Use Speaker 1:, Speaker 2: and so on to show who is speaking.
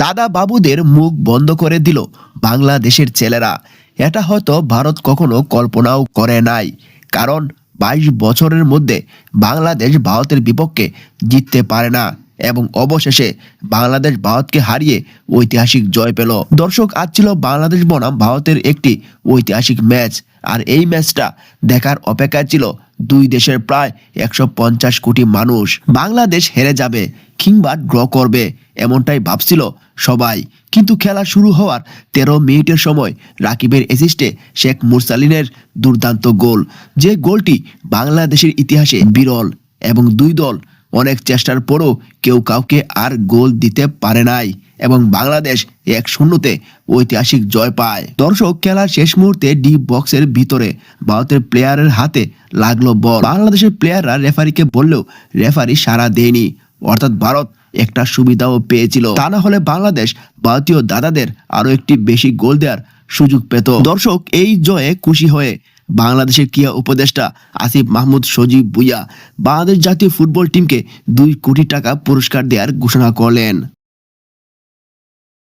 Speaker 1: দাদা বাবুদের মুখ বন্ধ করে দিল বাংলাদেশের ছেলেরা। এটা হয়তো ভারত কখনো কল্পনাও করে নাই, কারণ বাইশ বছরের মধ্যে বাংলাদেশ ভারতের বিপক্ষে জিততে পারে না এবং অবশেষে বাংলাদেশ ভারতকে হারিয়ে ঐতিহাসিক জয় পেল। দর্শক, আজ ছিল বাংলাদেশ বনাম ভারতের একটি ঐতিহাসিক ম্যাচ, আর এই ম্যাচটা দেখার অপেক্ষায় ছিল দুই দেশের প্রায় একশো পঞ্চাশ কোটি মানুষ। বাংলাদেশ হেরে যাবে কিংবা ড্র করবে। এমনটাই ভাবছিল সবাই। কিন্তু খেলা শুরু হওয়ার তেরো মিনিটের সময় রাকিবের অ্যাসিস্টে শেখ মুরসালিনের দুর্দান্ত গোল। যে গোলটি বাংলাদেশের ইতিহাসে বিরল এবং দুই দল অনেক চেষ্টার পরও কেউ কাউকে আর গোল দিতে পারে নাই এবং বাংলাদেশ এক শূন্যতে ঐতিহাসিক জয় পায়। দর্শক, খেলার শেষ মুহূর্তে ডি বক্সের ভিতরে ভারতের প্লেয়ারের হাতে লাগল বল। বাংলাদেশের প্লেয়াররা রেফারিকে বললেও রেফারি সাড়া দেয়নি। অর্থাৎ ভারত একটা সুবিধাও পেয়েছিল। তা না হলে বাংলাদেশ ভারতীয় দাদাদের আরও একটি বেশি গোল দেওয়ার সুযোগ পেত। দর্শক, এই জয়ে খুশি হয়ে বাংলাদেশের ক্রিয়া উপদেষ্টা আসিফ মাহমুদ সজীব বুয়া বাংলাদেশ জাতীয় ফুটবল টিমকে দুই কোটি টাকা পুরস্কার দেওয়ার ঘোষণা করলেন।